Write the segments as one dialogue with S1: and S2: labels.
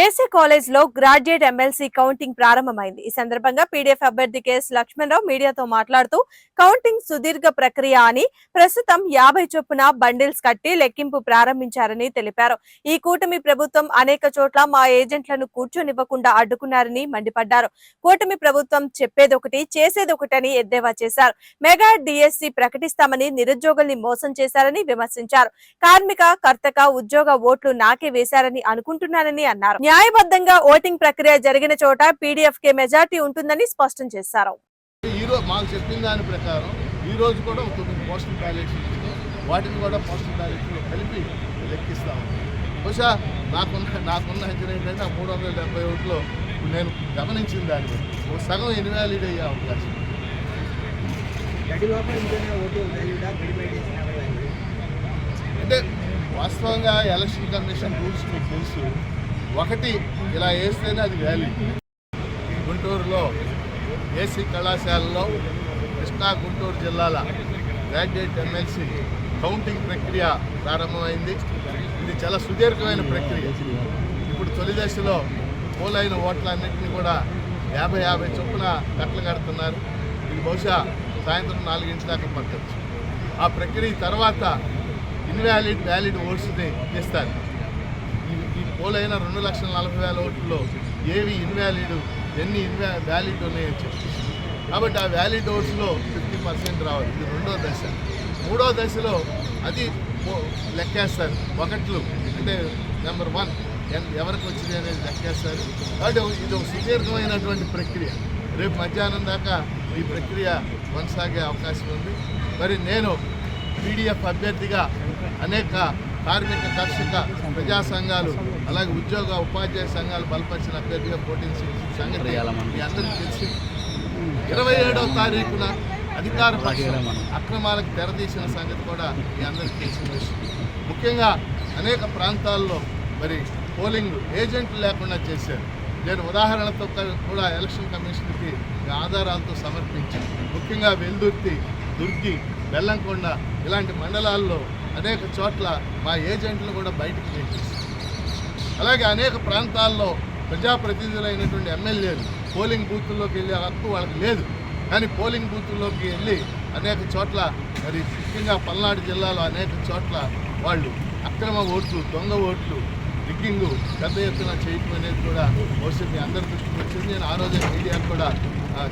S1: AC కాలేజ్లో graduate MLC counting ప్రారంభమైంది. ఈ సందర్భంగా పీడీఎఫ్ అభ్యర్థి కెఎస్ లక్ష్మణరావు మీడియాతో మాట్లాడుతూ కౌంటింగ్ సుదీర్ఘ ప్రక్రియ అని ప్రస్తుతం యాభై చొప్పున బండిల్స్ కట్టి లెక్కింపు ప్రారంభించారని తెలిపారు. ఈ కూటమి ప్రభుత్వం అనేక చోట్ల మా ఏజెంట్లను కూర్చొనివ్వకుండా అడ్డుకున్నారని మండిపడ్డారు. కూటమి ప్రభుత్వం చెప్పేదొకటి చేసేదొకటని ఎద్దేవా చేశారు. మెగా డిఎస్సి ప్రకటిస్తామని నిరుద్యోగుల్ని మోసం చేశారని విమర్శించారు. కార్మిక కర్తక ఉద్యోగ ఓట్లు నాకే వేశారని అనుకుంటున్నానని అన్నారు. న్యాయబద్ధంగా ఓటింగ్ ప్రక్రియ జరిగిన చోట పీడీఎఫ్ కే మెజార్టీ ఉంటుందని స్పష్టం చేశారు.
S2: మాకు చెప్పిన దాని ప్రకారం ఈ రోజు కూడా ఒక తొమ్మిది పోస్టల్ బ్యాలెట్స్ వాటిని కూడా పోస్టల్ బ్యాలెట్లో కలిపి లెక్కిస్తాము. బహుశా నాకున్న నాకున్న అంచనా ఏంటంటే ఆ మూడు వందల డెబ్బై ఒకటిలో నేను గమనించిన దాన్ని. ఓ ఒక సగం ఇన్వాలిడ్ అయ్యే అవకాశం. అంటే వాస్తవంగా ఎలక్షన్ కమిషన్ రూల్స్ మీకు తెలుసు. ఒకటి ఇలా వేస్తేనే అది వ్యాలీ గుంటూరులో ఏసీ కళాశాలలో కృష్ణా గుంటూరు జిల్లాల గ్రాడ్యుయేట్ ఎమ్మెల్సీ కౌంటింగ్ ప్రక్రియ ప్రారంభమైంది. ఇది చాలా సుదీర్ఘమైన ప్రక్రియ. ఇప్పుడు తొలి దశలో పోలైన ఓట్లన్నింటినీ కూడా యాభై యాభై చొప్పున కట్టలు కడుతున్నారు. ఇది బహుశా సాయంత్రం నాలుగింటి దాకా పట్టచ్చు. ఆ ప్రక్రియ తర్వాత ఇన్వాలిడ్ వ్యాలిడ్ ఓట్స్ని ఇస్తారు. పోలైన రెండు లక్షల నలభై వేల ఓట్లలో ఏవి ఇన్వాలిడ్ ఎన్ని ఇన్వా వ్యాలిడ్ ఉన్నాయో చెప్పి. కాబట్టి ఆ వ్యాలిడ్ ఓట్స్లో ఫిఫ్టీ పర్సెంట్ రావాలి. ఇది రెండో దశ. మూడో దశలో అది లెక్కేస్తారు. ఒకట్లు అంటే నెంబర్ వన్ ఎన్- ఎవరికి వచ్చింది అనేది లెక్కేస్తారు. కాబట్టి ఇది ఒక సుదీర్ఘమైనటువంటి ప్రక్రియ. రేపు మధ్యాహ్నం దాకా ఈ ప్రక్రియ కొనసాగే అవకాశం ఉంది. మరి నేను పీడిఎఫ్ అభ్యర్థిగా అనేక కార్మిక కర్షక ప్రజా సంఘాలు అలాగే ఉద్యోగ ఉపాధ్యాయ సంఘాలు బలపరిచిన అభ్యర్థిగా పోటీ సంగతి మీ అందరికీ తెలిసి ఇరవై ఏడవ తారీఖున అధికార అక్రమాలకు తెరతీసిన సంగతి కూడా మీ అందరికీ తెలిసిన విషయం. ముఖ్యంగా అనేక ప్రాంతాల్లో మరి పోలింగ్ ఏజెంట్లు లేకుండా చేశారు. నేను ఉదాహరణతో కూడా ఎలక్షన్ కమిషన్కి ఆధారాలతో సమర్పించాను. ముఖ్యంగా వెల్దుర్తి దుర్గి బెల్లంకొండ ఇలాంటి మండలాల్లో అనేక చోట్ల మా ఏజెంట్లు కూడా బయటికి చేసేసారు అలాగే అనేక ప్రాంతాల్లో ప్రజాప్రతినిధులైనటువంటి ఎమ్మెల్యేలు పోలింగ్ బూతుల్లోకి వెళ్ళే హక్కు వాళ్ళకి లేదు. కానీ పోలింగ్ బూతుల్లోకి వెళ్ళి అనేక చోట్ల మరి ముఖ్యంగా పల్నాడు జిల్లాలో అనేక చోట్ల వాళ్ళు అక్రమ ఓట్లు దొంగ ఓట్లు రిగ్గింగ్ పెద్ద ఎత్తున చేయటం అనేది కూడా బహుశా మీ అందరి దృష్టికి వచ్చింది. నేను ఆ రోజే మీడియాకు కూడా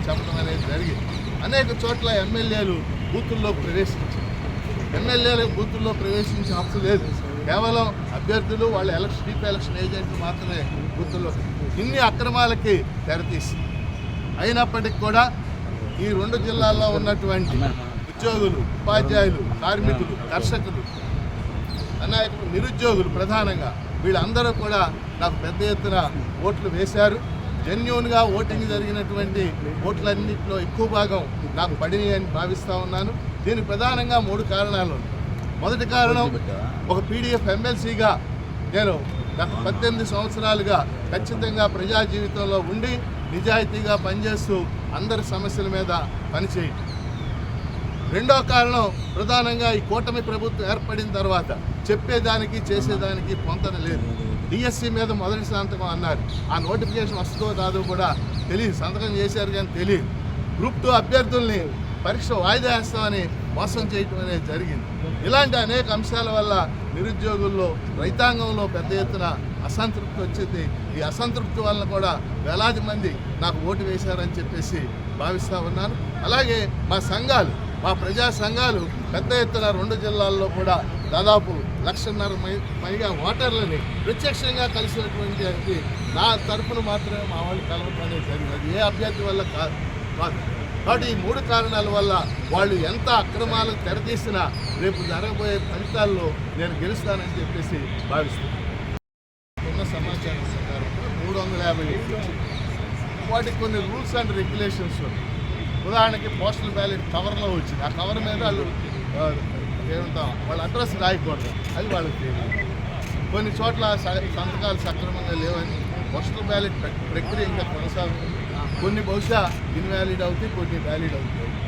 S2: చెప్పడం అనేది జరిగింది. అనేక చోట్ల ఎమ్మెల్యేలు బూతుల్లో ప్రవేశించారు. ఎమ్మెల్యేల బూతుల్లో ప్రవేశించే హక్కు లేదు. కేవలం అభ్యర్థులు వాళ్ళ ఎలక్షన్ డీపీ ఎలక్షన్ ఏజెంట్లు మాత్రమే బూతుల్లో ఇన్ని అక్రమాలకి తెరతీసి అయినప్పటికీ కూడా ఈ రెండు జిల్లాల్లో ఉన్నటువంటి ఉద్యోగులు ఉపాధ్యాయులు కార్మికులు కర్షకులు అనాయకులు నిరుద్యోగులు ప్రధానంగా వీళ్ళందరూ కూడా నాకు పెద్ద ఎత్తున ఓట్లు వేశారు. జెన్యున్గా ఓటింగ్ జరిగినటువంటి ఓట్లన్నింటిలో ఎక్కువ భాగం నాకు పడినాయి అని భావిస్తూ ఉన్నాను. దీనికి ప్రధానంగా మూడు కారణాలు ఉన్నాయి. మొదటి కారణం ఒక పీడిఎఫ్ ఎమ్మెల్సీగా నేను గత పద్దెనిమిది సంవత్సరాలుగా ఖచ్చితంగా ప్రజా జీవితంలో ఉండి నిజాయితీగా పనిచేస్తూ అందరి సమస్యల మీద పనిచేయటం. రెండో కారణం ప్రధానంగా ఈ కూటమి ప్రభుత్వం ఏర్పడిన తర్వాత చెప్పేదానికి చేసేదానికి పొంతన లేదు. డిఎస్సి మీద మొదటి సంతకం అన్నారు. ఆ నోటిఫికేషన్ వస్తుందో రాదో కూడా తెలియదు. సంతకం చేశారు కానీ తెలియదు. గ్రూప్ టూ అభ్యర్థుల్ని పరీక్ష వాయిదా వేస్తామని మోసం చేయటం అనేది జరిగింది. ఇలాంటి అనేక అంశాల వల్ల నిరుద్యోగుల్లో రైతాంగంలో పెద్ద ఎత్తున అసంతృప్తి వచ్చింది. ఈ అసంతృప్తి వలన కూడా వేలాది మంది నాకు ఓటు వేశారని చెప్పేసి భావిస్తూ ఉన్నాను. అలాగే మా సంఘాలు మా ప్రజా సంఘాలు పెద్ద ఎత్తున రెండు జిల్లాల్లో కూడా దాదాపు లక్షన్నర పైగా ఓటర్లని ప్రత్యక్షంగా కలిసినటువంటి నా తరపున మాత్రమే మా వాళ్ళు కలవటం అనేది జరిగింది ఏ అభ్యర్థి వల్ల కాదు కాదు కాబట్టి ఈ మూడు కారణాల వల్ల వాళ్ళు ఎంత అక్రమాలను తెరతీసినా రేపు జరగబోయే ఫలితాల్లో నేను గెలుస్తానని చెప్పేసి భావిస్తున్నాను. ఉన్న సమాచారం ప్రకారం మూడు వందల యాభై వాటికి కొన్ని రూల్స్ అండ్ రెగ్యులేషన్స్ ఉన్నాయి. ఉదాహరణకి పోస్టల్ బ్యాలెట్ కవర్లో వచ్చింది. ఆ కవర్ మీద వాళ్ళు ఏమంటాం వాళ్ళ అడ్రస్ రాయకూడదు. అది వాళ్ళకి తెలియదు. కొన్ని చోట్ల స- సంతకాలు సక్రమంగా లేవని పోస్టల్ బ్యాలెట్ ప్ర- ప్రక్రియ ఇంకా కొనసాగుతుంది. కొన్ని బహుశా ఇన్వాలిడ్ అవుతాయి కొన్ని వ్యాలిడ్ అవుతాయి.